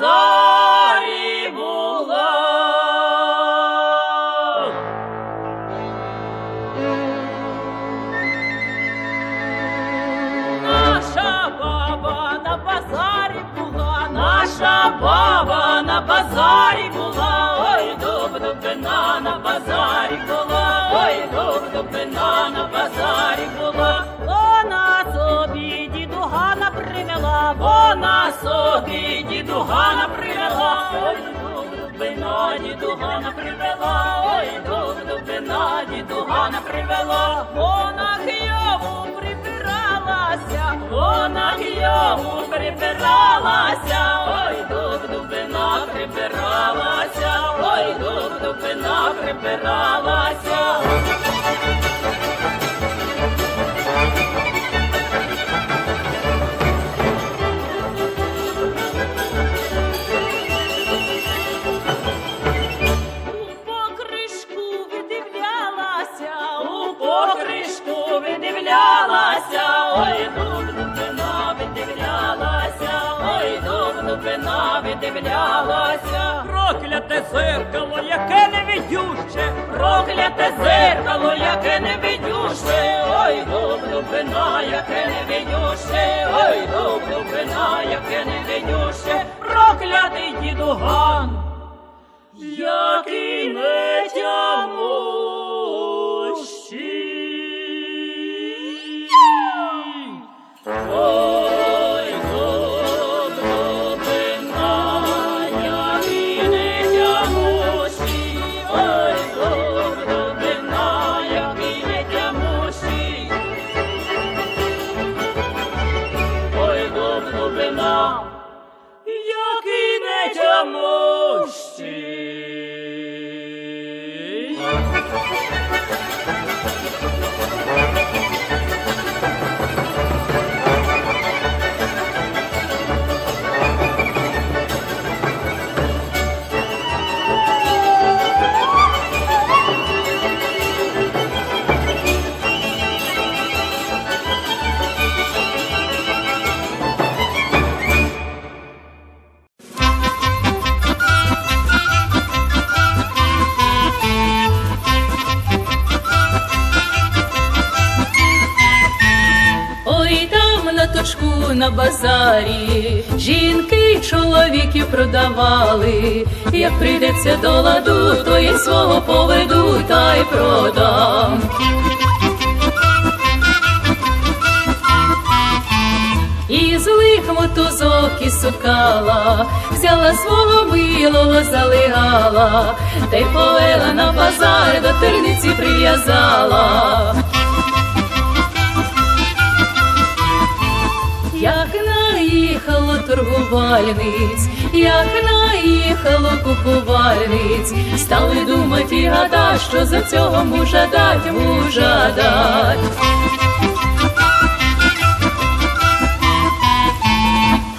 зорі було. Наша баба на базарі була, наша баба на базарі була, ой дуб дубина на базарі була, ой дуб дубина на базарі була. Собі дідугана привела, ой, дуб-дубина дідугана привела, ой, дуб-дубина дідугана привела, вона к йому припиралася, вона к йому припиралася, ой, дуб-дубина припиралася, ой, дуб-дубина припиралася. Видивлялася, ой, дуб-дубина видивлялася, ой, дуб-дубина видивлялася. Прокляте зеркало, яке невидюще, Прокляте зеркало, яке не видюще, Ой, на базарі жінки й чоловіків продавали. Як прийдеться до ладу, то і свого поведу та й продам. І злих мотузок і сукала, взяла свого милого, залигала, та й повела на базар, до терниці прив'язала. Як наїхало торгувальниць, як наїхало купувальниць, стали думати і гадать, що за цього мужа дать, мужа дать.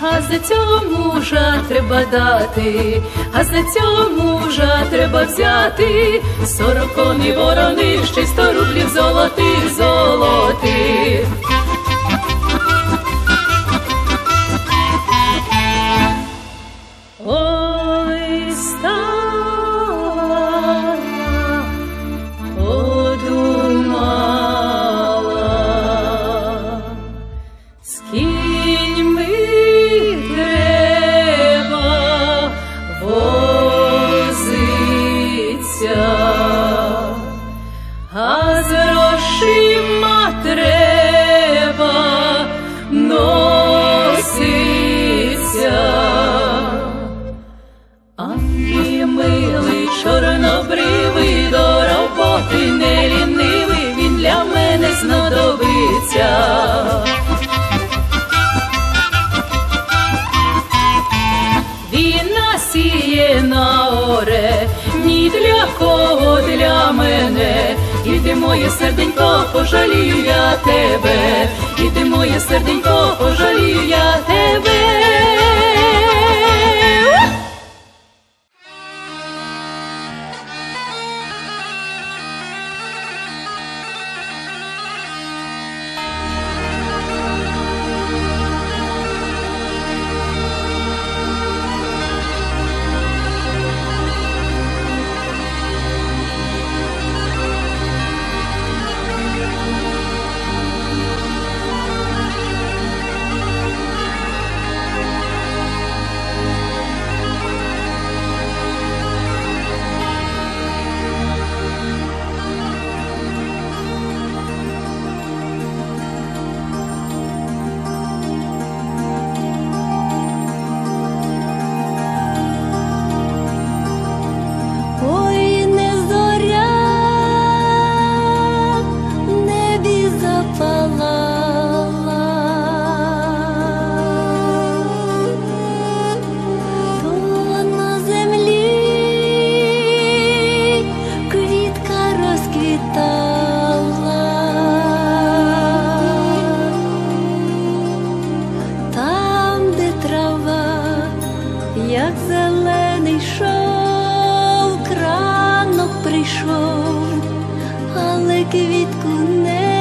А за цього мужа треба дати, а за цього мужа треба взяти сорок коні ворони, ще сто рублів золотих, золотих. Іди моє серденько, пожалію я тебе, іди моє серденько, пожалію я тебе. пішов, але квітку не.